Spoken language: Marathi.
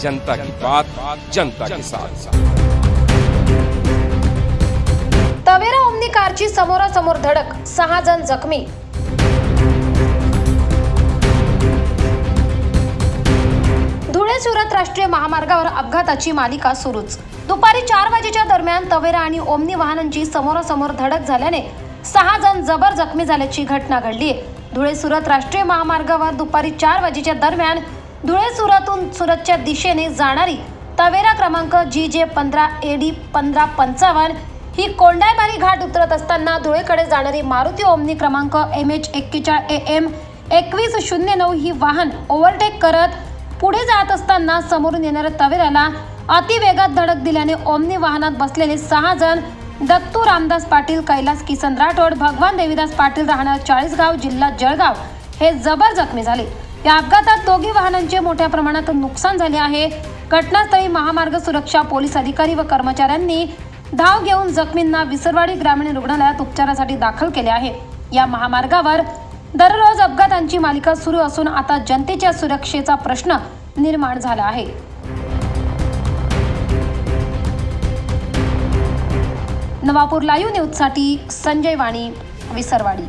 जनता की बात जनता के साथ। तवेरा ओमनी कारची समोरासमोर धडक सहा जण जखमी. धुळे सुरत राष्ट्रीय महामार्गावर अपघाताची मालिका सुरूच. दुपारी चार वाजेच्या दरम्यान तवेरा आणि ओमनी वाहनांची समोरासमोर धडक झाल्याने सहा जण जबर जखमी झाल्याची घटना घडली धुळे सुरत राष्ट्रीय महामार्गावर दुपारी चार वाजेच्या दरम्यान धुळे सुरतहून सुरतच्या दिशेने जाणारी तवेरा क्रमांक जी जे पंधरा ए डी पंधरा पंचावन्न ही कोंडायमारी घाट उतरत असताना धुळेकडे जाणारी मारुती ओमनी क्रमांक एम एच एक्केचाळ ए एम एकवीस शून्य नऊ ही वाहन ओव्हरटेक करत पुढे जात असताना समोरून येणाऱ्या तवेराला अतिवेगात धडक दिल्याने ओमनी वाहनात बसलेले सहा जण दत्तू रामदास पाटील कैलास किसन राठोड भगवान देवीदास पाटील राहणार चाळीसगाव जिल्हा जळगाव हे जबर जखमी झाले. या अपघातात दोघी वाहनांचे मोठ्या प्रमाणात नुकसान झाले आहे. घटनास्थळी महामार्ग सुरक्षा पोलीस अधिकारी व कर्मचाऱ्यांनी धाव घेऊन जखमींना विसरवाडी ग्रामीण रुग्णालयात उपचारासाठी दाखल केले आहे. या महामार्गावर दररोज अपघातांची मालिका सुरू असून आता जनतेच्या सुरक्षेचा प्रश्न निर्माण झाला आहे. नवापूर लाईव्ह न्यूजसाठी संजय वाणी विसरवाडी.